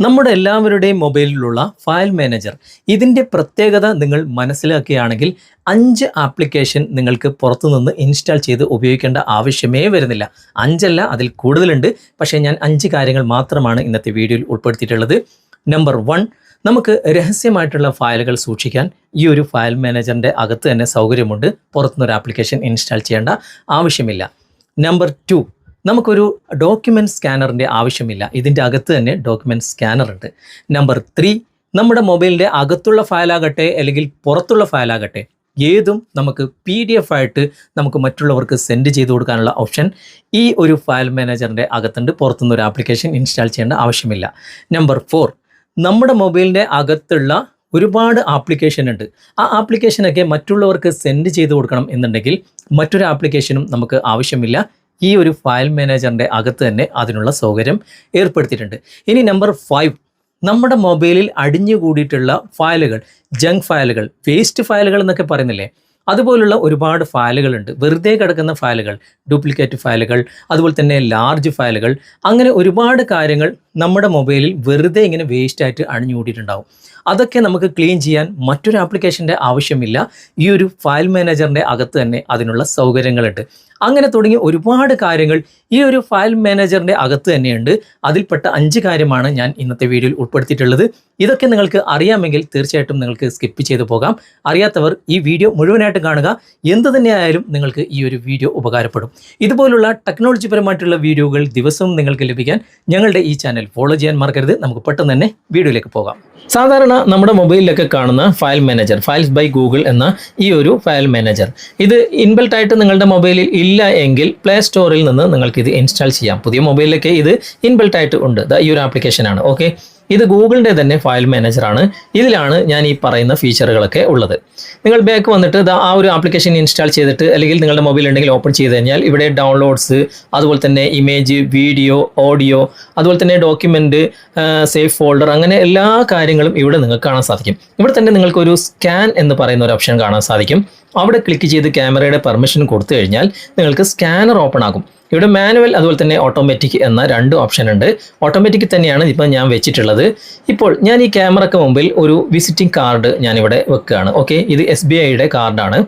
നമ്മുടെ എല്ലാവരുടെയും മൊബൈലിലുള്ള file manager. ഇതിന്റെ പ്രത്യേകത നിങ്ങൾ മനസ്സിലാക്കുകയാണെങ്കിൽ അഞ്ച് ആപ്ലിക്കേഷൻ നിങ്ങൾക്ക് പുറത്തുനിന്ന് ഇൻസ്റ്റാൾ ചെയ്ത് ഉപയോഗിക്കേണ്ട ആവശ്യമേ വരുന്നില്ല. അഞ്ചല്ല അതിൽ കൂടുതലുണ്ട്. പക്ഷേ ഞാൻ അഞ്ച് കാര്യങ്ങൾ മാത്രമാണ് ഇന്നത്തെ വീഡിയോയിൽ ഉൾപ്പെടുത്തിയിട്ടുള്ളത്. നമ്പർ വൺ നമുക്ക് രഹസ്യമായിട്ടുള്ള ഫയലുകൾ സൂക്ഷിക്കാൻ ഈ ഒരു ഫയൽ മാനേജറിന്റെ അകത്ത് തന്നെ സൗകര്യമുണ്ട്. പുറത്തുനിന്നൊരു ആപ്ലിക്കേഷൻ ഇൻസ്റ്റാൾ ചെയ്യേണ്ട ആവശ്യമില്ല. നമ്പർ ടു നമുക്കൊരു ഡോക്യുമെന്റ് സ്കാനറിന്റെ ആവശ്യമില്ല. ഇതിന്റെ അകത്ത് തന്നെ ഡോക്യുമെന്റ് സ്കാനർ ഉണ്ട്. നമ്പർ ത്രീ നമ്മുടെ മൊബൈലിന്റെ അകത്തുള്ള ഫയലാകട്ടെ അല്ലെങ്കിൽ പുറത്തുള്ള ഫയലാകട്ടെ ഏതും നമുക്ക് പി ഡി എഫ് ആയിട്ട് നമുക്ക് മറ്റുള്ളവർക്ക് സെൻഡ് ചെയ്ത് കൊടുക്കാനുള്ള ഓപ്ഷൻ ഈ ഒരു ഫയൽ മാനേജറിന്റെ അകത്തുണ്ട്. പുറത്തുനിന്ന് ഒരു ആപ്ലിക്കേഷൻ ഇൻസ്റ്റാൾ ചെയ്യേണ്ട ആവശ്യമില്ല. നമ്പർ ഫോർ നമ്മുടെ മൊബൈലിന്റെ അകത്തുള്ള ഒരുപാട് ആപ്ലിക്കേഷൻ ഉണ്ട്. ആ ആപ്ലിക്കേഷനൊക്കെ മറ്റുള്ളവർക്ക് സെൻഡ് ചെയ്ത് കൊടുക്കണം എന്നുണ്ടെങ്കിൽ മറ്റൊരു ആപ്ലിക്കേഷനും നമുക്ക് ആവശ്യമില്ല. ഈ ഒരു ഫയൽ മാനേജറിന്റെ അകത്ത് തന്നെ അതിനുള്ള സൗകര്യം ഏർപ്പെടുത്തിയിട്ടുണ്ട്. ഇനി നമ്പർ ഫൈവ് നമ്മുടെ മൊബൈലിൽ അടിഞ്ഞുകൂടിയിട്ടുള്ള ഫയലുകൾ ജങ്ക് ഫയലുകൾ വേസ്റ്റ് ഫയലുകൾ എന്നൊക്കെ പറയുന്നില്ലേ? അതുപോലുള്ള ഒരുപാട് ഫയലുകളുണ്ട് വെറുതെ കിടക്കുന്ന ഫയലുകൾ ഡ്യൂപ്ലിക്കേറ്റ് ഫയലുകൾ അതുപോലെ തന്നെ ലാർജ് ഫയലുകൾ അങ്ങനെ ഒരുപാട് കാര്യങ്ങൾ നമ്മുടെ മൊബൈലിൽ വെറുതെ ഇങ്ങനെ വേസ്റ്റായിട്ട് അണിഞ്ഞുകൂടിയിട്ടുണ്ടാവും അതൊക്കെ നമുക്ക് ക്ലീൻ ചെയ്യാൻ മറ്റൊരു ആപ്ലിക്കേഷന്റെ ആവശ്യമില്ല. ഈ ഒരു ഫയൽ മാനേജറിന്റെ അകത്ത് തന്നെ അതിനുള്ള സൗകര്യങ്ങളുണ്ട്. അങ്ങനെ തുടങ്ങി ഒരുപാട് കാര്യങ്ങൾ ഈ ഒരു ഫയൽ മാനേജറിന്റെ അകത്ത് തന്നെയുണ്ട്. അതിൽപ്പെട്ട അഞ്ച് കാര്യമാണ് ഞാൻ ഇന്നത്തെ വീഡിയോയിൽ ഉൾപ്പെടുത്തിയിട്ടുള്ളത്. ഇതൊക്കെ നിങ്ങൾക്ക് അറിയാമെങ്കിൽ തീർച്ചയായിട്ടും നിങ്ങൾക്ക് സ്കിപ്പ് ചെയ്തു പോകാം. അറിയാത്തവർ ഈ വീഡിയോ മുഴുവനായിട്ട് കാണുക. എന്ത് തന്നെയായാലും നിങ്ങൾക്ക് ഈ ഒരു വീഡിയോ ഉപകാരപ്പെടും. ഇതുപോലുള്ള ടെക്നോളജി പരമായിട്ടുള്ള വീഡിയോകൾ ദിവസവും നിങ്ങൾക്ക് ലഭിക്കാൻ ഞങ്ങളുടെ ഈ ചാനൽ ഫോളോ ചെയ്യാൻ മറക്കരുത്. നമുക്ക് പെട്ടെന്ന് തന്നെ വീഡിയോയിലേക്ക് പോകാം. സാധാരണ നമ്മുടെ മൊബൈലിലൊക്കെ കാണുന്ന file manager files by Google എന്ന ഈ ഒരു ഫയൽ മാനേജർ ഇത് ഇൻബിൽട്ടായിട്ട് നിങ്ങളുടെ മൊബൈലിൽ ഇല്ല എങ്കിൽ പ്ലേ സ്റ്റോറിൽ നിന്ന് നിങ്ങൾക്ക് ഇത് ഇൻസ്റ്റാൾ ചെയ്യാം. പുതിയ മൊബൈലിലൊക്കെ ഇത് ഇൻബിൽട്ടായിട്ട് ഉണ്ട്. ഈ ഒരു ആപ്ലിക്കേഷനാണ് ഓക്കെ ഇത് ഗൂഗിളിന്റെ തന്നെ ഫയൽ മാനേജറാണ് ഇതിലാണ് ഞാൻ ഈ പറയുന്ന ഫീച്ചറുകളൊക്കെ ഉള്ളത്. നിങ്ങൾ ബാക്ക് വന്നിട്ട് ആ ഒരു ആപ്ലിക്കേഷൻ ഇൻസ്റ്റാൾ ചെയ്തിട്ട് അല്ലെങ്കിൽ നിങ്ങളുടെ മൊബൈൽ ഉണ്ടെങ്കിൽ ഓപ്പൺ ചെയ്ത് കഴിഞ്ഞാൽ ഇവിടെ ഡൗൺലോഡ്സ് അതുപോലെ തന്നെ ഇമേജ് വീഡിയോ ഓഡിയോ അതുപോലെ തന്നെ ഡോക്യുമെന്റ് സേഫ് ഫോൾഡർ അങ്ങനെ എല്ലാ കാര്യങ്ങളും ഇവിടെ നിങ്ങൾക്ക് കാണാൻ സാധിക്കും. ഇവിടെ തന്നെ നിങ്ങൾക്കൊരു സ്കാൻ എന്ന് പറയുന്ന ഒരു ഓപ്ഷൻ കാണാൻ സാധിക്കും. അവിടെ ക്ലിക്ക് ചെയ്ത് ക്യാമറയുടെ പെർമിഷൻ കൊടുത്തു കഴിഞ്ഞാൽ നിങ്ങൾക്ക് സ്കാനർ ഓപ്പൺ ആകും. ഇവിടെ മാനുവൽ അതുപോലെ തന്നെ ഓട്ടോമാറ്റിക് എന്ന രണ്ട് ഓപ്ഷൻ ഉണ്ട്. ഓട്ടോമാറ്റിക് തന്നെയാണ് ഇപ്പം ഞാൻ വെച്ചിട്ടുള്ളത്. ഇപ്പോൾ ഞാൻ ഈ ക്യാമറയ്ക്ക് മുമ്പിൽ ഒരു വിസിറ്റിംഗ് കാർഡ് ഞാനിവിടെ വെക്കുകയാണ്. ഓക്കെ ഇത് എസ് ബി ഐയുടെ കാർഡാണ്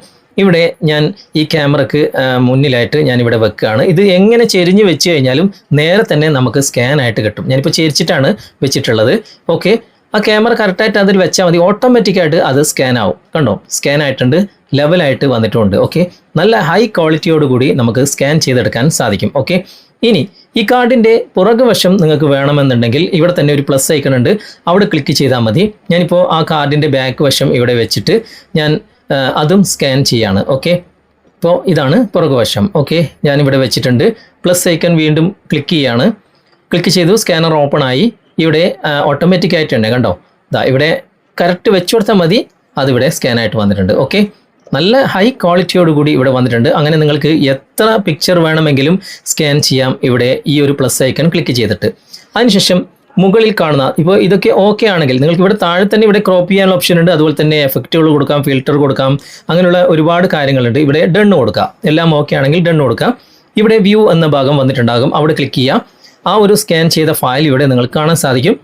ഇവിടെ ഞാൻ ഈ ക്യാമറക്ക് മുന്നിലായിട്ട് ഞാനിവിടെ വെക്കുകയാണ്. ഇത് എങ്ങനെ ചെരിഞ്ഞ് വെച്ച് കഴിഞ്ഞാലും നേരെ തന്നെ നമുക്ക് സ്കാൻ ആയിട്ട് കിട്ടും. ഞാനിപ്പോൾ ചെരിച്ചിട്ടാണ് വെച്ചിട്ടുള്ളത്. ഓക്കെ ആ ക്യാമറ കറക്റ്റായിട്ട് അതിൽ വെച്ചാൽ മതി. ഓട്ടോമാറ്റിക്കായിട്ട് അത് സ്കാൻ ആവും. കണ്ടോ? സ്കാൻ ആയിട്ടുണ്ട്. ലെവലായിട്ട് വന്നിട്ടുണ്ട്. ഓക്കെ നല്ല ഹൈ ക്വാളിറ്റിയോട് കൂടി നമുക്ക് സ്കാൻ ചെയ്തെടുക്കാൻ സാധിക്കും. ഓക്കെ ഇനി ഈ കാർഡിന്റെ പുറകുവശം നിങ്ങൾക്ക് വേണമെന്നുണ്ടെങ്കിൽ ഇവിടെ തന്നെ ഒരു പ്ലസ് ഐക്കൺ ഉണ്ട്. അവിടെ ക്ലിക്ക് ചെയ്താൽ മതി. ഞാനിപ്പോൾ ആ കാർഡിന്റെ ബാക്ക് വശം ഇവിടെ വെച്ചിട്ട് ഞാൻ അതും സ്കാൻ ചെയ്യാണ്. ഓക്കെ ഇപ്പോൾ ഇതാണ് പുറകുവശം ഓക്കെ ഞാനിവിടെ വെച്ചിട്ടുണ്ട്. പ്ലസ് ഐക്കൺ വീണ്ടും ക്ലിക്ക് ചെയ്യാണ്. ക്ലിക്ക് ചെയ്തു. സ്കാനർ ഓപ്പൺ ആയി. ഇവിടെ ഓട്ടോമാറ്റിക് ആയിട്ടുണ്ട് കണ്ടോ? ദാ ഇവിടെ കറക്റ്റ് വെച്ചു കൊടുത്താൽ മതി. അതിവിടെ സ്കാനായിട്ട് വന്നിട്ടുണ്ട് ഓക്കെ നല്ല ഹൈ ക്വാളിറ്റിയോട് കൂടി ഇവിടെ വന്നിട്ടുണ്ട്. അങ്ങനെ നിങ്ങൾക്ക് എത്ര പിക്ചർ വേണമെങ്കിലും സ്കാൻ ചെയ്യാം ഇവിടെ ഈ ഒരു പ്ലസ് ഐക്കൺ ക്ലിക്ക് ചെയ്തിട്ട്. അതിനുശേഷം മുകളിൽ കാണുന്ന ഇപ്പോൾ ഇതൊക്കെ ഓക്കെ ആണെങ്കിൽ നിങ്ങൾക്ക് ഇവിടെ താഴെ തന്നെ ഇവിടെ ക്രോപ്പ് ചെയ്യാനുള്ള ഓപ്ഷൻ ഉണ്ട്. അതുപോലെ തന്നെ എഫക്റ്റുകൾ കൊടുക്കാം ഫിൽറ്റർ കൊടുക്കാം അങ്ങനെയുള്ള ഒരുപാട് കാര്യങ്ങളുണ്ട്. ഇവിടെ ഡണ്ണ് കൊടുക്കുക എല്ലാം ഓക്കെ ആണെങ്കിൽ ഡണ്ണ് കൊടുക്കുക ഇവിടെ വ്യൂ എന്ന ഭാഗം വന്നിട്ടുണ്ടാകും. അവിടെ ക്ലിക്ക് ചെയ്യാം. ആ ഒരു സ്കാൻ ചെയ്ത ഫയൽ ഇവിടെ നിങ്ങൾക്ക് കാണാൻ സാധിക്കും.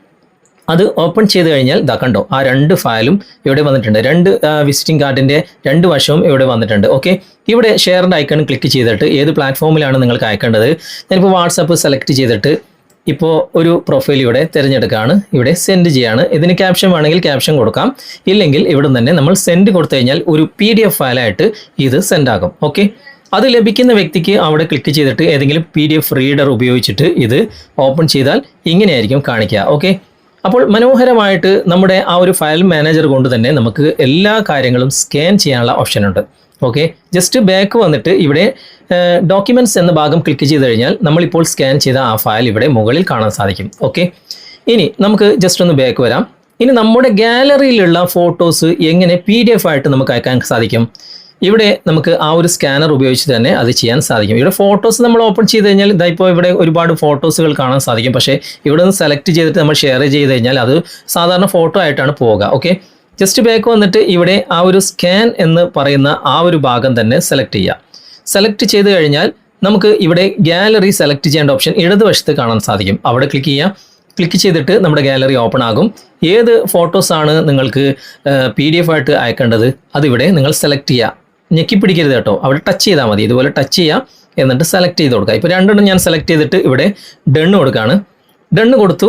അത് ഓപ്പൺ ചെയ്ത് കഴിഞ്ഞാൽ ഇതാ കണ്ടോ ആ രണ്ട് ഫയലും ഇവിടെ വന്നിട്ടുണ്ട്. രണ്ട് വിസിറ്റിംഗ് കാർഡിന്റെ രണ്ട് വശവും ഇവിടെ വന്നിട്ടുണ്ട്. ഓക്കെ ഇവിടെ ഷെയറിന്റെ ഐക്കൺ ക്ലിക്ക് ചെയ്തിട്ട് ഏത് പ്ലാറ്റ്ഫോമിലാണ് നിങ്ങൾക്ക് അയക്കേണ്ടത്? ഞാനിപ്പോൾ വാട്സപ്പ് സെലക്ട് ചെയ്തിട്ട് ഇപ്പോൾ ഒരു പ്രൊഫൈൽ ഇവിടെ തിരഞ്ഞെടുക്കുകയാണ് ഇവിടെ സെൻഡ് ചെയ്യാണ്. ഇതിന് ക്യാപ്ഷൻ വേണമെങ്കിൽ ക്യാപ്ഷൻ കൊടുക്കാം. ഇല്ലെങ്കിൽ ഇവിടെ തന്നെ നമ്മൾ സെൻഡ് കൊടുത്തു കഴിഞ്ഞാൽ ഒരു പി ഡി എഫ് ഫയലായിട്ട് ഇത് സെൻഡ് ആകും. ഓക്കെ അത് ലഭിക്കുന്ന വ്യക്തിക്ക് അവിടെ ക്ലിക്ക് ചെയ്തിട്ട് ഏതെങ്കിലും പി ഡി എഫ് റീഡർ ഉപയോഗിച്ചിട്ട് ഇത് ഓപ്പൺ ചെയ്താൽ ഇങ്ങനെയായിരിക്കും കാണിക്കുക ഓക്കെ അപ്പോൾ മനോഹരമായിട്ട് നമ്മുടെ ആ ഒരു ഫയൽ മാനേജർ കൊണ്ട് തന്നെ നമുക്ക് എല്ലാ കാര്യങ്ങളും സ്കാൻ ചെയ്യാനുള്ള ഓപ്ഷൻ ഉണ്ട് ഓക്കെ ജസ്റ്റ് ബാക്ക് വന്നിട്ട് ഇവിടെ ഡോക്യുമെന്റ്സ് എന്ന ഭാഗം ക്ലിക്ക് ചെയ്ത് കഴിഞ്ഞാൽ നമ്മളിപ്പോൾ സ്കാൻ ചെയ്ത ആ ഫയൽ ഇവിടെ മുകളിൽ കാണാൻ സാധിക്കും ഓക്കെ ഇനി നമുക്ക് ജസ്റ്റ് ഒന്ന് ബാക്ക് വരാം. ഇനി നമ്മുടെ ഗാലറിയിലുള്ള ഫോട്ടോസ് എങ്ങനെ പി ഡി എഫ് ആയിട്ട് നമുക്ക് അയക്കാൻ സാധിക്കും? ഇവിടെ നമുക്ക് ആ ഒരു സ്കാനർ ഉപയോഗിച്ച് തന്നെ അത് ചെയ്യാൻ സാധിക്കും. ഇവിടെ ഫോട്ടോസ് നമ്മൾ ഓപ്പൺ ചെയ്ത് കഴിഞ്ഞാൽ ഇതാ ഇപ്പോൾ ഇവിടെ ഒരുപാട് ഫോട്ടോസുകൾ കാണാൻ സാധിക്കും. പക്ഷേ ഇവിടെ നിന്ന് സെലക്ട് ചെയ്തിട്ട് നമ്മൾ ഷെയർ ചെയ്ത് കഴിഞ്ഞാൽ അത് സാധാരണ ഫോട്ടോ ആയിട്ടാണ് പോവുക. ഓക്കെ ജസ്റ്റ് ബാക്ക് വന്നിട്ട് ഇവിടെ ആ ഒരു സ്കാൻ എന്ന് പറയുന്ന ആ ഒരു ഭാഗം തന്നെ സെലക്ട് ചെയ്യുക സെലക്ട് ചെയ്ത് കഴിഞ്ഞാൽ നമുക്ക് ഇവിടെ ഗാലറി സെലക്ട് ചെയ്യേണ്ട ഓപ്ഷൻ ഇടതുവശത്ത് കാണാൻ സാധിക്കും. അവിടെ ക്ലിക്ക് ചെയ്യുക ക്ലിക്ക് ചെയ്തിട്ട് നമ്മുടെ ഗാലറി ഓപ്പൺ ആകും. ഏത് ഫോട്ടോസാണ് നിങ്ങൾക്ക് പി ഡി എഫ് ആയിട്ട് അയക്കേണ്ടത്? അതിവിടെ നിങ്ങൾ സെലക്ട് ചെയ്യുക ഞെക്കി പിടിക്കരുത് കേട്ടോ. അവിടെ ടച്ച് ചെയ്താൽ മതി. ഇതുപോലെ ടച്ച് ചെയ്യാം എന്നിട്ട് സെലക്ട് ചെയ്ത് കൊടുക്കുക ഇപ്പോൾ രണ്ടെണ്ണം ഞാൻ സെലക്ട് ചെയ്തിട്ട് ഇവിടെ ഡണ്ണ് കൊടുക്കുകയാണ് ഡണ്ണ് കൊടുത്തു.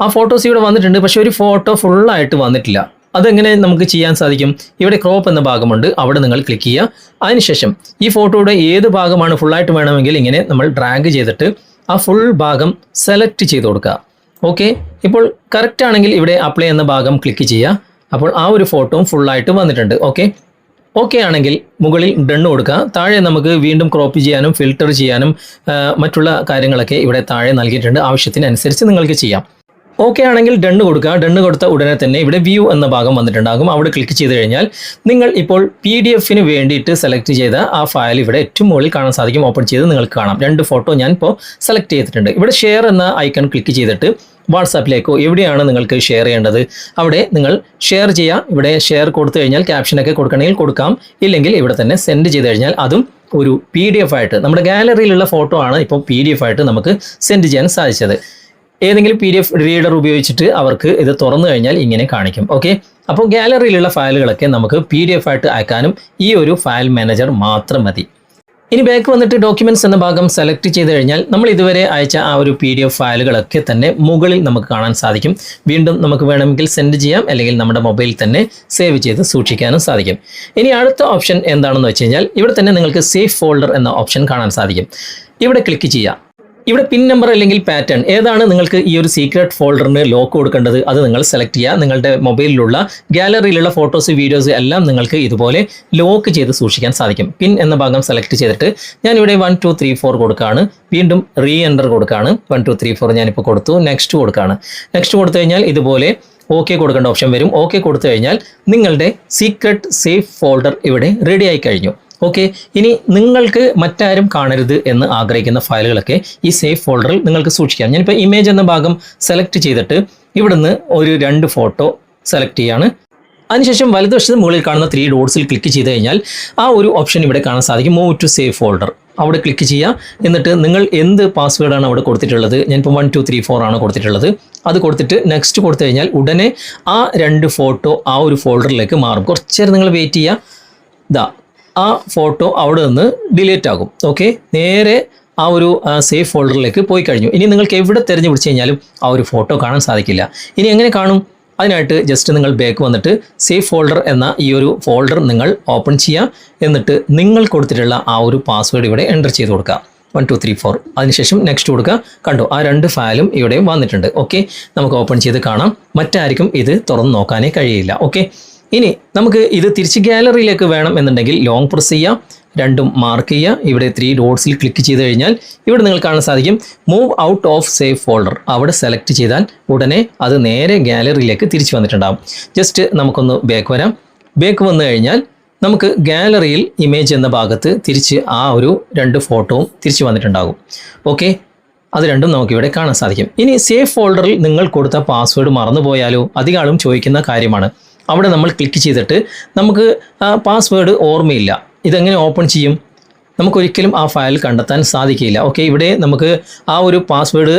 ആ ഫോട്ടോസ് ഇവിടെ വന്നിട്ടുണ്ട്. പക്ഷേ ഒരു ഫോട്ടോ ഫുള്ളായിട്ട് വന്നിട്ടില്ല. അതെങ്ങനെ നമുക്ക് ചെയ്യാൻ സാധിക്കും? ഇവിടെ ക്രോപ്പ് എന്ന ഭാഗമുണ്ട്. അവിടെ നിങ്ങൾ ക്ലിക്ക് ചെയ്യുക. അതിനുശേഷം ഈ ഫോട്ടോയുടെ ഏത് ഭാഗമാണ് ഫുള്ളായിട്ട് വേണമെങ്കിൽ ഇങ്ങനെ നമ്മൾ ഡ്രാഗ് ചെയ്തിട്ട് ആ ഫുൾ ഭാഗം സെലക്ട് ചെയ്ത് കൊടുക്കുക. ഓക്കെ ഇപ്പോൾ കറക്റ്റ് ആണെങ്കിൽ ഇവിടെ അപ്ലൈ എന്ന ഭാഗം ക്ലിക്ക് ചെയ്യുക. അപ്പോൾ ആ ഒരു ഫോട്ടോയും ഫുള്ളായിട്ട് വന്നിട്ടുണ്ട്. ഓക്കെ ഓക്കെ ആണെങ്കിൽ മുകളിൽ ഡണ്ണ് കൊടുക്കുക. താഴെ നമുക്ക് വീണ്ടും ക്രോപ്പ് ചെയ്യാനും ഫിൽട്ടർ ചെയ്യാനും മറ്റുള്ള കാര്യങ്ങളൊക്കെ ഇവിടെ താഴെ നൽകിയിട്ടുണ്ട്. ആവശ്യത്തിനനുസരിച്ച് നിങ്ങൾക്ക് ചെയ്യാം. ഓക്കെ ആണെങ്കിൽ ഡണ്ണ് കൊടുക്കുക. ഡണ്ണ് കൊടുത്ത ഉടനെ തന്നെ ഇവിടെ വ്യൂ എന്ന ഭാഗം വന്നിട്ടുണ്ടാകും. അവിടെ ക്ലിക്ക് ചെയ്ത് കഴിഞ്ഞാൽ നിങ്ങൾ ഇപ്പോൾ പി ഡി എഫിന് വേണ്ടിയിട്ട് സെലക്ട് ചെയ്ത ആ ഫയൽ ഇവിടെ ഏറ്റവും മുകളിൽ കാണാൻ സാധിക്കും. ഓപ്പൺ ചെയ്ത് നിങ്ങൾക്ക് കാണാം. രണ്ട് ഫോട്ടോ ഞാൻ ഇപ്പോൾ സെലക്ട് ചെയ്തിട്ടുണ്ട്. ഇവിടെ ഷെയർ എന്ന ഐക്കൺ ക്ലിക്ക് ചെയ്തിട്ട് വാട്സാപ്പിലേക്കോ എവിടെയാണ് നിങ്ങൾക്ക് ഷെയർ ചെയ്യേണ്ടത്? അവിടെ നിങ്ങൾ ഷെയർ ചെയ്യുക ഇവിടെ ഷെയർ കൊടുത്തു കഴിഞ്ഞാൽ ക്യാപ്ഷനൊക്കെ കൊടുക്കണമെങ്കിൽ കൊടുക്കാം. ഇല്ലെങ്കിൽ ഇവിടെ തന്നെ സെൻഡ് ചെയ്ത് കഴിഞ്ഞാൽ അതും ഒരു പി ഡി എഫ് ആയിട്ട് നമ്മുടെ ഗാലറിയിലുള്ള ഫോട്ടോ ആണ് ഇപ്പോൾ പി ഡി എഫ് ആയിട്ട് നമുക്ക് സെൻഡ് ചെയ്യാൻ സാധിച്ചത്. ഏതെങ്കിലും പി ഡി എഫ് റീഡർ ഉപയോഗിച്ചിട്ട് അവർക്ക് ഇത് തുറന്നു കഴിഞ്ഞാൽ ഇങ്ങനെ കാണിക്കും. ഓക്കെ അപ്പോൾ ഗാലറിയിലുള്ള ഫയലുകളൊക്കെ നമുക്ക് പി ഡി എഫ് ആയിട്ട് അയക്കാനും ഈ ഒരു ഫയൽ മാനേജർ മാത്രം മതി. ഇനി ബാക്ക് വന്നിട്ട് ഡോക്യുമെന്റ്സ് എന്ന ഭാഗം സെലക്ട് ചെയ്ത് കഴിഞ്ഞാൽ നമ്മൾ ഇതുവരെ അയച്ച ആ ഒരു പി ഡി എഫ് ഫയലുകളൊക്കെ തന്നെ മുകളിൽ നമുക്ക് കാണാൻ സാധിക്കും. വീണ്ടും നമുക്ക് വേണമെങ്കിൽ സെൻഡ് ചെയ്യാം അല്ലെങ്കിൽ നമ്മുടെ മൊബൈലിൽ തന്നെ സേവ് ചെയ്ത് സൂക്ഷിക്കാനും സാധിക്കും. ഇനി അടുത്ത ഓപ്ഷൻ എന്താണെന്ന് വെച്ച് കഴിഞ്ഞാൽ ഇവിടെ തന്നെ നിങ്ങൾക്ക് സേഫ് ഫോൾഡർ എന്ന ഓപ്ഷൻ കാണാൻ സാധിക്കും. ഇവിടെ ക്ലിക്ക് ചെയ്യാം ഇവിടെ പിൻ നമ്പർ അല്ലെങ്കിൽ പാറ്റേൺ ഏതാണ് നിങ്ങൾക്ക് ഈ ഒരു സീക്രട്ട് ഫോൾഡറിന് ലോക്ക് കൊടുക്കേണ്ടത്? അത് നിങ്ങൾ സെലക്ട് ചെയ്യുക. നിങ്ങളുടെ മൊബൈലിലുള്ള ഗാലറിയിലുള്ള ഫോട്ടോസ് വീഡിയോസ് എല്ലാം നിങ്ങൾക്ക് ഇതുപോലെ ലോക്ക് ചെയ്ത് സൂക്ഷിക്കാൻ സാധിക്കും. പിൻ എന്ന ഭാഗം സെലക്ട് ചെയ്തിട്ട് ഞാൻ ഇവിടെ വൺ ടു ത്രീ ഫോർ കൊടുക്കുകയാണ് വീണ്ടും റീ എന്റർ കൊടുക്കുകയാണ് വൺ ടു ത്രീ ഫോർ ഞാനിപ്പോൾ കൊടുത്തു. നെക്സ്റ്റ് കൊടുക്കുകയാണ് നെക്സ്റ്റ് കൊടുത്തു കഴിഞ്ഞാൽ ഇതുപോലെ ഓക്കെ കൊടുക്കേണ്ട ഓപ്ഷൻ വരും. ഓക്കെ കൊടുത്തു കഴിഞ്ഞാൽ നിങ്ങളുടെ സീക്രട്ട് സേഫ് ഫോൾഡർ ഇവിടെ റെഡി ആയി കഴിഞ്ഞു. ഓക്കെ ഇനി നിങ്ങൾക്ക് മറ്റാരും കാണരുത് എന്ന് ആഗ്രഹിക്കുന്ന ഫയലുകളൊക്കെ ഈ സേഫ് ഫോൾഡറിൽ നിങ്ങൾക്ക് സൂക്ഷിക്കാം. ഞാനിപ്പോൾ ഇമേജ് എന്ന ഭാഗം സെലക്ട് ചെയ്തിട്ട് ഇവിടുന്ന് ഒരു രണ്ട് ഫോട്ടോ സെലക്ട് ചെയ്യാണ്. അതിനുശേഷം വലതുവശത്ത് മുകളിൽ കാണുന്ന ത്രീ ഡോട്ട്സിൽ ക്ലിക്ക് ചെയ്ത് കഴിഞ്ഞാൽ ആ ഒരു ഓപ്ഷൻ ഇവിടെ കാണാൻ സാധിക്കും മൂവ് ടു സേഫ് ഫോൾഡർ അവിടെ ക്ലിക്ക് ചെയ്യുക. എന്നിട്ട് നിങ്ങൾ എന്ത് പാസ്വേഡാണ് അവിടെ കൊടുത്തിട്ടുള്ളത്? ഞാനിപ്പോൾ വൺ ടു ത്രീ ഫോർ ആണ് കൊടുത്തിട്ടുള്ളത്. അത് കൊടുത്തിട്ട് നെക്സ്റ്റ് കൊടുത്തു കഴിഞ്ഞാൽ ഉടനെ ആ രണ്ട് ഫോട്ടോ ആ ഒരു ഫോൾഡറിലേക്ക് മാറും. കുറച്ചേരം നിങ്ങൾ വെയിറ്റ് ചെയ്യുക. ഇതാ ആ ഫോട്ടോ അവിടെ നിന്ന് ഡിലീറ്റ് ആകും. ഓക്കെ നേരെ ആ ഒരു സേഫ് ഫോൾഡറിലേക്ക് പോയി കഴിഞ്ഞു. ഇനി നിങ്ങൾക്ക് എവിടെ തിരഞ്ഞു പിടിച്ചു കഴിഞ്ഞാലും ആ ഒരു ഫോട്ടോ കാണാൻ സാധിക്കില്ല. ഇനി എങ്ങനെ കാണും? അതിനായിട്ട് ജസ്റ്റ് നിങ്ങൾ ബാക്ക് വന്നിട്ട് സേഫ് ഫോൾഡർ എന്ന ഈ ഒരു ഫോൾഡർ നിങ്ങൾ ഓപ്പൺ ചെയ്യുക എന്നിട്ട് നിങ്ങൾ കൊടുത്തിട്ടുള്ള ആ ഒരു പാസ്വേഡ് ഇവിടെ എന്റർ ചെയ്ത് കൊടുക്കുക വൺ ടു ത്രീ ഫോർ അതിനുശേഷം നെക്സ്റ്റ് കൊടുക്കുക കണ്ടോ ആ രണ്ട് ഫയലും ഇവിടെ വന്നിട്ടുണ്ട്. ഓക്കെ നമുക്ക് ഓപ്പൺ ചെയ്ത് കാണാം. മറ്റാർക്കും ഇത് തുറന്ന് നോക്കാനേ കഴിയില്ല. ഓക്കെ ഇനി നമുക്ക് ഇത് തിരിച്ച് ഗാലറിയിലേക്ക് വേണം എന്നുണ്ടെങ്കിൽ ലോങ് പ്രസ് ചെയ്യാം രണ്ടും മാർക്ക് ചെയ്യുക. ഇവിടെ ത്രീ ഡോട്ട്സിൽ ക്ലിക്ക് ചെയ്ത് കഴിഞ്ഞാൽ ഇവിടെ നിങ്ങൾ കാണാൻ സാധിക്കും move out of safe folder അവിടെ സെലക്ട് ചെയ്താൽ ഉടനെ അത് നേരെ ഗാലറിയിലേക്ക് തിരിച്ചു വന്നിട്ടുണ്ടാകും ജസ്റ്റ് നമുക്കൊന്ന് ബാക്ക് വരാം. ബാക്ക് വന്നു കഴിഞ്ഞാൽ നമുക്ക് ഗാലറിയിൽ ഇമേജ് എന്ന ഭാഗത്ത് തിരിച്ച് ആ ഒരു രണ്ട് ഫോട്ടോവും തിരിച്ചു വന്നിട്ടുണ്ടാകും. ഓക്കെ അത് രണ്ടും നമുക്കിവിടെ കാണാൻ സാധിക്കും. ഇനി സേഫ് ഫോൾഡറിൽ നിങ്ങൾ കൊടുത്ത പാസ്വേഡ് മറന്നുപോയാലോ? അധികം ആളും ചോദിക്കുന്ന കാര്യമാണ്. അവിടെ നമ്മൾ ക്ലിക്ക് ചെയ്തിട്ട് നമുക്ക് ആ പാസ്വേഡ് ഓർമ്മയില്ല. ഇതെങ്ങനെ ഓപ്പൺ ചെയ്യും? നമുക്കൊരിക്കലും ആ ഫയൽ കണ്ടെത്താൻ സാധിക്കില്ല. ഓക്കെ ഇവിടെ നമുക്ക് ആ ഒരു പാസ്വേഡ്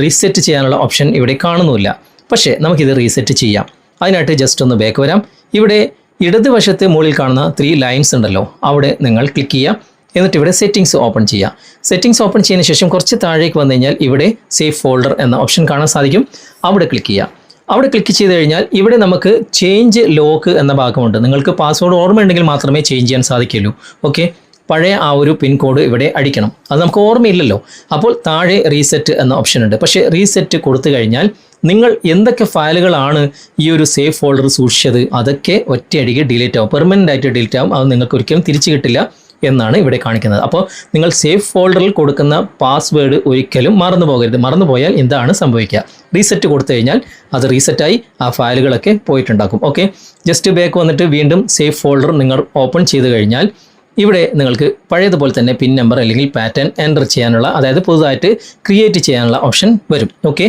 റീസെറ്റ് ചെയ്യാനുള്ള ഓപ്ഷൻ ഇവിടെ കാണുന്നില്ല പക്ഷേ നമുക്കിത് റീസെറ്റ് ചെയ്യാം. അതിനായിട്ട് ജസ്റ്റ് ഒന്ന് ബാക്ക് വരാം. ഇവിടെ ഇടതുവശത്ത് മുകളിൽ കാണുന്ന ത്രീ ലൈൻസ് ഉണ്ടല്ലോ. അവിടെ നിങ്ങൾ ക്ലിക്ക് ചെയ്യാം എന്നിട്ട് ഇവിടെ സെറ്റിംഗ്സ് ഓപ്പൺ ചെയ്യാം സെറ്റിംഗ്സ് ഓപ്പൺ ചെയ്തതിന് ശേഷം കുറച്ച് താഴേക്ക് വന്നു കഴിഞ്ഞാൽ ഇവിടെ സേഫ് ഫോൾഡർ എന്ന ഓപ്ഷൻ കാണാൻ സാധിക്കും. അവിടെ ക്ലിക്ക് ചെയ്യുക. അവിടെ ക്ലിക്ക് ചെയ്ത് കഴിഞ്ഞാൽ ഇവിടെ നമുക്ക് ചേഞ്ച് ലോക്ക് എന്ന ഭാഗമുണ്ട്. നിങ്ങൾക്ക് പാസ്വേഡ് ഓർമ്മയുണ്ടെങ്കിൽ മാത്രമേ ചേഞ്ച് ചെയ്യാൻ സാധിക്കുള്ളൂ ഓക്കെ പഴയ ആ ഒരു പിൻ കോഡ് ഇവിടെ അടിക്കണം. അത് നമുക്ക് ഓർമ്മയില്ലല്ലോ. അപ്പോൾ താഴെ റീസെറ്റ് എന്ന ഓപ്ഷൻ ഉണ്ട്. പക്ഷേ റീസെറ്റ് കൊടുത്തു കഴിഞ്ഞാൽ നിങ്ങൾ എന്തൊക്കെ ഫയലുകളാണ് ഈ ഒരു സേഫ് ഫോൾഡർ സൂക്ഷിച്ചത് അതൊക്കെ ഒറ്റയടിക്ക് ഡിലീറ്റ് ആവും. പെർമനന്റ് ആയിട്ട് ഡിലീറ്റ് ആവും. അത് നിങ്ങൾക്ക് ഒരിക്കലും തിരിച്ചു കിട്ടില്ല. എന്നാണ് ഇവിടെ കാണിക്കുന്നത്. അപ്പോൾ നിങ്ങൾ സേഫ് ഫോൾഡറിൽ കൊടുക്കുന്ന പാസ്വേഡ് ഒരിക്കലും മറന്നു പോകരുത്. മറന്നു പോയാൽ എന്താണ് സംഭവിക്കുക? റീസെറ്റ് കൊടുത്തു കഴിഞ്ഞാൽ അത് റീസെറ്റായി ആ ഫയലുകളൊക്കെ പോയിട്ടുണ്ടാക്കും. ഓക്കെ ജസ്റ്റ് ബാക്ക് വന്നിട്ട് വീണ്ടും സേഫ് ഫോൾഡർ നിങ്ങൾ ഓപ്പൺ ചെയ്ത് കഴിഞ്ഞാൽ ഇവിടെ നിങ്ങൾക്ക് പഴയതുപോലെ തന്നെ പിൻ നമ്പർ അല്ലെങ്കിൽ പാറ്റേൺ എന്റർ ചെയ്യാനുള്ള അതായത് പുതുതായിട്ട് ക്രിയേറ്റ് ചെയ്യാനുള്ള ഓപ്ഷൻ വരും. ഓക്കെ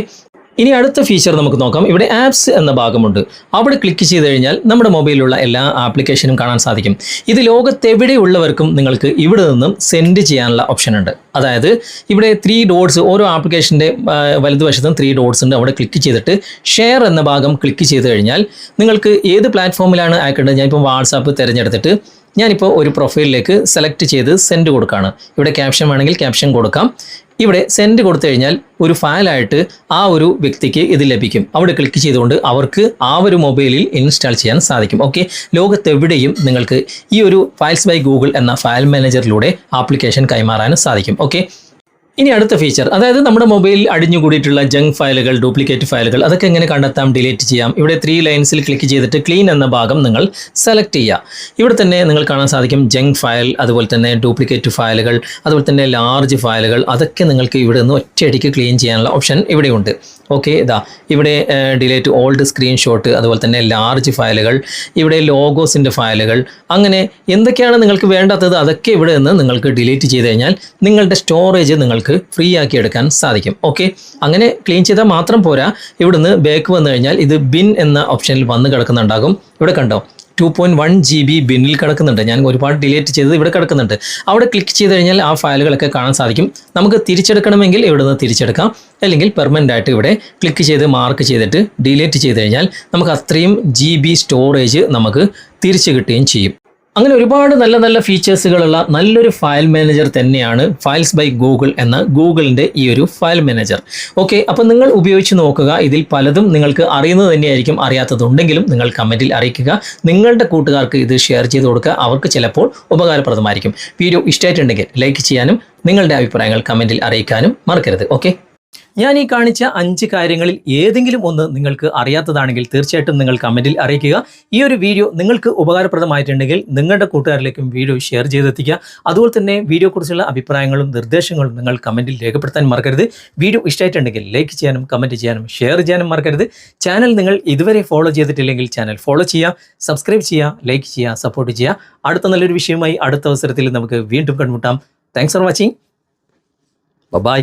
ഇനി അടുത്ത ഫീച്ചർ നമുക്ക് നോക്കാം. ഇവിടെ ആപ്സ് എന്ന ഭാഗമുണ്ട്. അവിടെ ക്ലിക്ക് ചെയ്ത് കഴിഞ്ഞാൽ നമ്മുടെ മൊബൈലിലുള്ള എല്ലാ ആപ്ലിക്കേഷനും കാണാൻ സാധിക്കും. ഇത് ലോകത്തെവിടെയുള്ളവർക്കും നിങ്ങൾക്ക് ഇവിടെ നിന്നും സെൻഡ് ചെയ്യാനുള്ള ഓപ്ഷൻ ഉണ്ട്. അതായത് ഇവിടെ ത്രീ ഡോട്ട്സ് ഓരോ ആപ്ലിക്കേഷന്റെ വലതുവശത്തും ത്രീ ഡോട്ട്സ് ഉണ്ട്. അവിടെ ക്ലിക്ക് ചെയ്തിട്ട് ഷെയർ എന്ന ഭാഗം ക്ലിക്ക് ചെയ്ത് കഴിഞ്ഞാൽ നിങ്ങൾക്ക് ഏത് പ്ലാറ്റ്ഫോമിലാണ് അയക്കേണ്ടത് ഞാനിപ്പോൾ വാട്സാപ്പ് തിരഞ്ഞെടുത്തിട്ട് ഞാനിപ്പോൾ ഒരു പ്രൊഫൈലിലേക്ക് സെലക്ട് ചെയ്ത് സെൻഡ് കൊടുക്കുകയാണ് ഇവിടെ ക്യാപ്ഷൻ വേണമെങ്കിൽ ക്യാപ്ഷൻ കൊടുക്കാം. ഇവിടെ സെൻഡ് കൊടുത്തു കഴിഞ്ഞാൽ ഒരു ഫയലായിട്ട് ആ ഒരു വ്യക്തിക്ക് ഇത് ലഭിക്കും. അവിടെ ക്ലിക്ക് ചെയ്തുകൊണ്ട് അവർക്ക് ആ ഒരു മൊബൈലിൽ ഇൻസ്റ്റാൾ ചെയ്യാൻ സാധിക്കും. ഓക്കെ ലോകത്തെവിടെയും നിങ്ങൾക്ക് ഈ ഒരു ഫയൽസ് ബൈ ഗൂഗിൾ എന്ന ഫയൽ മാനേജറിലൂടെ ആപ്ലിക്കേഷൻ കൈമാറാനും സാധിക്കും. ഓക്കെ ഇനി അടുത്ത ഫീച്ചർ അതായത് നമ്മുടെ മൊബൈലിൽ അടിഞ്ഞുകൂടിയിട്ടുള്ള ജങ്ക് ഫയലുകൾ ഡ്യൂപ്ലിക്കേറ്റ് ഫയലുകൾ അതൊക്കെ എങ്ങനെ കണ്ടെത്താം ഡിലീറ്റ് ചെയ്യാം? ഇവിടെ ത്രീ ലൈൻസിൽ ക്ലിക്ക് ചെയ്തിട്ട് ക്ലീൻ എന്ന ഭാഗം നിങ്ങൾ സെലക്ട് ചെയ്യുക. ഇവിടെ തന്നെ നിങ്ങൾ കാണാൻ സാധിക്കും ജങ്ക് ഫയൽ അതുപോലെ തന്നെ ഡ്യൂപ്ലിക്കേറ്റ് ഫയലുകൾ അതുപോലെ തന്നെ ലാർജ് ഫയലുകൾ അതൊക്കെ നിങ്ങൾക്ക് ഇവിടെ നിന്ന് ഒറ്റയടിക്ക് ക്ലീൻ ചെയ്യാനുള്ള ഓപ്ഷൻ ഇവിടെയുണ്ട്. ഓക്കെ ഇതാ. ഇവിടെ ഡിലേറ്റ് ഓൾഡ് സ്ക്രീൻഷോട്ട് അതുപോലെ തന്നെ ലാർജ് ഫയലുകൾ ഇവിടെ ലോഗോസിന്റെ ഫയലുകൾ അങ്ങനെ എന്തൊക്കെയാണ് നിങ്ങൾക്ക് വേണ്ടാത്തത് അതൊക്കെ ഇവിടെ നിന്ന് നിങ്ങൾക്ക് ഡിലീറ്റ് ചെയ്ത് കഴിഞ്ഞാൽ നിങ്ങളുടെ സ്റ്റോറേജ് നിങ്ങൾക്ക് ഫ്രീ ആക്കി എടുക്കാൻ സാധിക്കും. ഓക്കെ അങ്ങനെ ക്ലീൻ ചെയ്താൽ മാത്രം പോരാ. ഇവിടുന്ന് ബാക്ക് വന്നു കഴിഞ്ഞാൽ ഇത് ബിൻ എന്ന ഓപ്ഷനിൽ വന്ന് കിടക്കുന്നുണ്ടാകും. ഇവിടെ കണ്ടോ? Two point one G B ബിന്നിൽ കിടക്കുന്നുണ്ട്. ഞാൻ ഒരുപാട് ഡിലേറ്റ് ചെയ്തത് ഇവിടെ കിടക്കുന്നുണ്ട്. അവിടെ ക്ലിക്ക് ചെയ്ത് കഴിഞ്ഞാൽ ആ ഫയലുകളൊക്കെ കാണാൻ സാധിക്കും. നമുക്ക് തിരിച്ചെടുക്കണമെങ്കിൽ ഇവിടെ നിന്ന് തിരിച്ചെടുക്കാം. അല്ലെങ്കിൽ പെർമനന്റ് ആയിട്ട് ഇവിടെ ക്ലിക്ക് ചെയ്ത് മാർക്ക് ചെയ്തിട്ട് ഡിലേറ്റ് ചെയ്ത് കഴിഞ്ഞാൽ നമുക്ക് അത്രയും ജി ബി സ്റ്റോറേജ് നമുക്ക് തിരിച്ചു കിട്ടുകയും ചെയ്യും. അങ്ങനെ ഒരുപാട് നല്ല നല്ല ഫീച്ചേഴ്സുകളുള്ള നല്ലൊരു ഫയൽ മാനേജർ തന്നെയാണ് ഫയൽസ് ബൈ ഗൂഗിൾ എന്ന ഗൂഗിളിന്റെ ഈ ഒരു ഫയൽ മാനേജർ ഓക്കെ അപ്പോൾ നിങ്ങൾ ഉപയോഗിച്ച് നോക്കുക. ഇതിൽ പലതും നിങ്ങൾക്ക് അറിയുന്നത് തന്നെയായിരിക്കും. അറിയാത്തതുണ്ടെങ്കിലും നിങ്ങൾ കമന്റിൽ അറിയിക്കുക. നിങ്ങളുടെ കൂട്ടുകാർക്ക് ഇത് ഷെയർ ചെയ്ത് കൊടുക്കുക. അവർക്ക് ചിലപ്പോൾ ഉപകാരപ്രദമായിരിക്കും. വീഡിയോ ഇഷ്ടമായിട്ടുണ്ടെങ്കിൽ ലൈക്ക് ചെയ്യാനും നിങ്ങളുടെ അഭിപ്രായങ്ങൾ കമന്റിൽ അറിയിക്കാനും മറക്കരുത്. ഓക്കെ ഞാൻ ഈ കാണിച്ച അഞ്ച് കാര്യങ്ങളിൽ ഏതെങ്കിലും ഒന്ന് നിങ്ങൾക്ക് അറിയാത്തതാണെങ്കിൽ തീർച്ചയായിട്ടും നിങ്ങൾ കമന്റിൽ അറിയിക്കുക. ഈ ഒരു വീഡിയോ നിങ്ങൾക്ക് ഉപകാരപ്രദമായിട്ടുണ്ടെങ്കിൽ നിങ്ങളുടെ കൂട്ടുകാരിലേക്കും വീഡിയോ ഷെയർ ചെയ്തെത്തിക്കുക. അതുപോലെ തന്നെ വീഡിയോയെക്കുറിച്ചുള്ള അഭിപ്രായങ്ങളും നിർദ്ദേശങ്ങളും നിങ്ങൾ കമന്റിൽ രേഖപ്പെടുത്താൻ മറക്കരുത്. വീഡിയോ ഇഷ്ടമായിട്ടുണ്ടെങ്കിൽ ലൈക്ക് ചെയ്യാനും കമന്റ് ചെയ്യാനും ഷെയർ ചെയ്യാനും മറക്കരുത്. ചാനൽ നിങ്ങൾ ഇതുവരെ ഫോളോ ചെയ്തിട്ടില്ലെങ്കിൽ ചാനൽ ഫോളോ ചെയ്യുക സബ്സ്ക്രൈബ് ചെയ്യുക ലൈക്ക് ചെയ്യുക സപ്പോർട്ട് ചെയ്യുക. അടുത്ത നല്ലൊരു വിഷയമായി അടുത്ത അവസരത്തിൽ നമുക്ക് വീണ്ടും കണ്ടുമുട്ടാം. Thanks for watching. ബൈ.